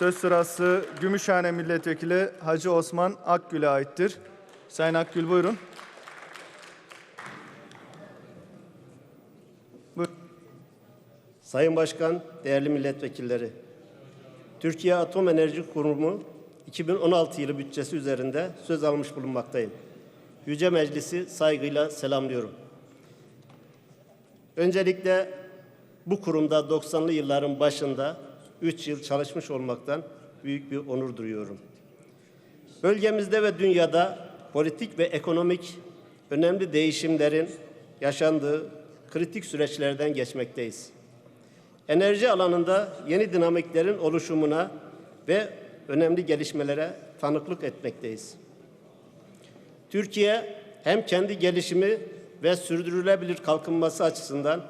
Söz sırası Gümüşhane Milletvekili Hacı Osman Akgül'e aittir. Sayın Akgül buyurun. Buyurun. Sayın Başkan, değerli milletvekilleri. Türkiye Atom Enerji Kurumu 2016 yılı bütçesi üzerinde söz almış bulunmaktayım. Yüce Meclisi saygıyla selamlıyorum. Öncelikle bu kurumda 90'lı yılların başında 3 yıl çalışmış olmaktan büyük bir onur duyuyorum. Bölgemizde ve dünyada politik ve ekonomik önemli değişimlerin yaşandığı kritik süreçlerden geçmekteyiz. Enerji alanında yeni dinamiklerin oluşumuna ve önemli gelişmelere tanıklık etmekteyiz. Türkiye hem kendi gelişimi ve sürdürülebilir kalkınması açısından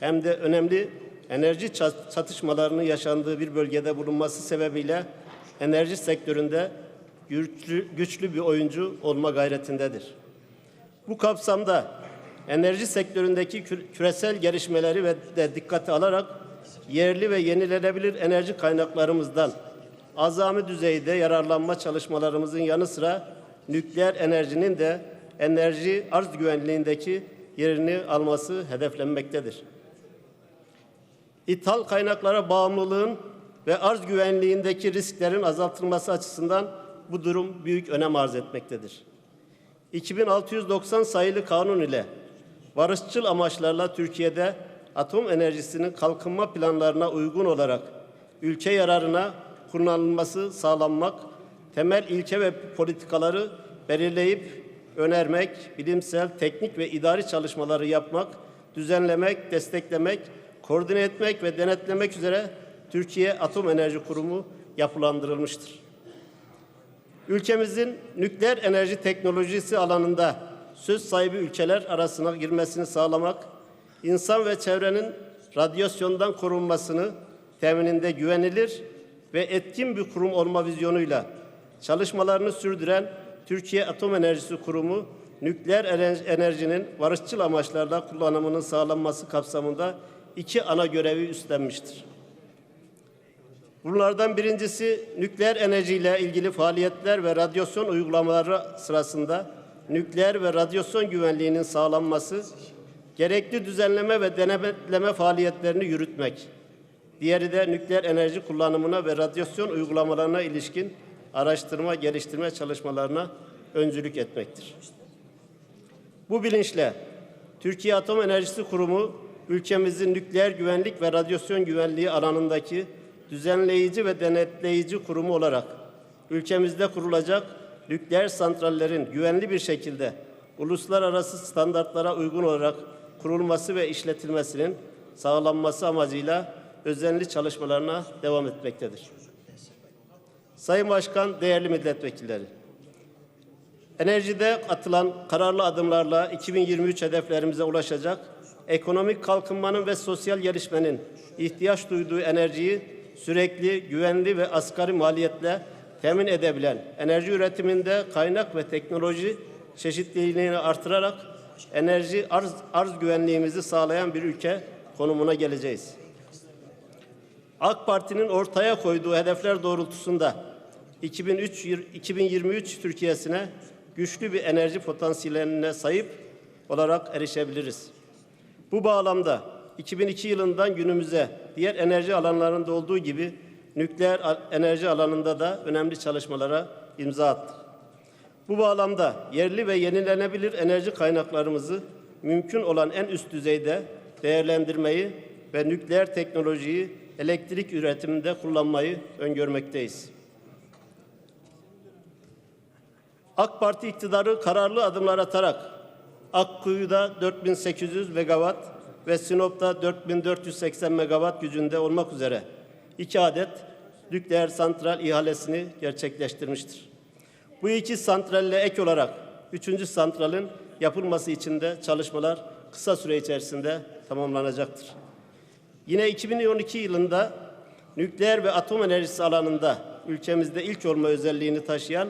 hem de önemli enerji ça- çatışmalarının yaşandığı bir bölgede bulunması sebebiyle enerji sektöründe güçlü, güçlü bir oyuncu olma gayretindedir. Bu kapsamda enerji sektöründeki kü- küresel gelişmeleri ve de dikkate alarak yerli ve yenilenebilir enerji kaynaklarımızdan azami düzeyde yararlanma çalışmalarımızın yanı sıra nükleer enerjinin de enerji arz güvenliğindeki yerini alması hedeflenmektedir. İthal kaynaklara bağımlılığın ve arz güvenliğindeki risklerin azaltılması açısından bu durum büyük önem arz etmektedir. 2690 sayılı kanun ile barışçıl amaçlarla Türkiye'de atom enerjisinin kalkınma planlarına uygun olarak ülke yararına kullanılması sağlanmak, temel ilke ve politikaları belirleyip önermek, bilimsel, teknik ve idari çalışmaları yapmak, düzenlemek, desteklemek, koordine etmek ve denetlemek üzere Türkiye Atom Enerji Kurumu yapılandırılmıştır. Ülkemizin nükleer enerji teknolojisi alanında söz sahibi ülkeler arasına girmesini sağlamak, insan ve çevrenin radyasyondan korunmasını temininde güvenilir ve etkin bir kurum olma vizyonuyla çalışmalarını sürdüren Türkiye Atom Enerjisi Kurumu, nükleer ener- enerjinin barışçıl amaçlarla kullanımının sağlanması kapsamında iki ana görevi üstlenmiştir. Bunlardan birincisi nükleer enerjiyle ilgili faaliyetler ve radyasyon uygulamaları sırasında nükleer ve radyasyon güvenliğinin sağlanması, gerekli düzenleme ve denetleme faaliyetlerini yürütmek. Diğeri de nükleer enerji kullanımına ve radyasyon uygulamalarına ilişkin araştırma, geliştirme çalışmalarına öncülük etmektir. Bu bilinçle Türkiye Atom Enerjisi Kurumu ülkemizin nükleer güvenlik ve radyasyon güvenliği alanındaki düzenleyici ve denetleyici kurumu olarak ülkemizde kurulacak nükleer santrallerin güvenli bir şekilde uluslararası standartlara uygun olarak kurulması ve işletilmesinin sağlanması amacıyla özenli çalışmalarına devam etmektedir. Sayın Başkan, değerli milletvekilleri, Enerjide atılan kararlı adımlarla 2023 hedeflerimize ulaşacak, ekonomik kalkınmanın ve sosyal gelişmenin ihtiyaç duyduğu enerjiyi sürekli, güvenli ve asgari maliyetle temin edebilen, enerji üretiminde kaynak ve teknoloji çeşitliliğini artırarak enerji arz, arz güvenliğimizi sağlayan bir ülke konumuna geleceğiz. AK Parti'nin ortaya koyduğu hedefler doğrultusunda 2003 2023 Türkiye'sine güçlü bir enerji potansiyeline sahip olarak erişebiliriz. Bu bağlamda 2002 yılından günümüze diğer enerji alanlarında olduğu gibi nükleer enerji alanında da önemli çalışmalara imza attık. Bu bağlamda yerli ve yenilenebilir enerji kaynaklarımızı mümkün olan en üst düzeyde değerlendirmeyi ve nükleer teknolojiyi elektrik üretiminde kullanmayı öngörmekteyiz. AK Parti iktidarı kararlı adımlar atarak Akkuyu'da 4800 megawatt ve Sinop'ta 4480 megawatt gücünde olmak üzere iki adet nükleer santral ihalesini gerçekleştirmiştir. Bu iki santralle ek olarak üçüncü santralin yapılması için de çalışmalar kısa süre içerisinde tamamlanacaktır. Yine 2012 yılında nükleer ve atom enerjisi alanında ülkemizde ilk olma özelliğini taşıyan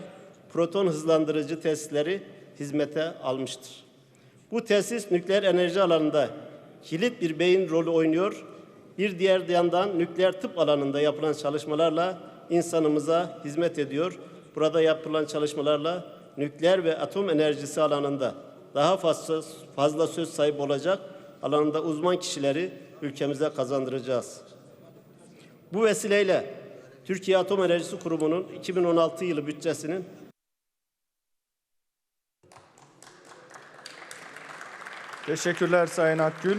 proton hızlandırıcı tesisleri hizmete almıştır. Bu tesis nükleer enerji alanında kilit bir beyin rolü oynuyor. Bir diğer yandan nükleer tıp alanında yapılan çalışmalarla insanımıza hizmet ediyor. Burada yapılan çalışmalarla nükleer ve atom enerjisi alanında daha fazla, fazla söz sahibi olacak alanında uzman kişileri ülkemize kazandıracağız. Bu vesileyle Türkiye Atom Enerjisi Kurumu'nun 2016 yılı bütçesinin Teşekkürler Sayın Akgül.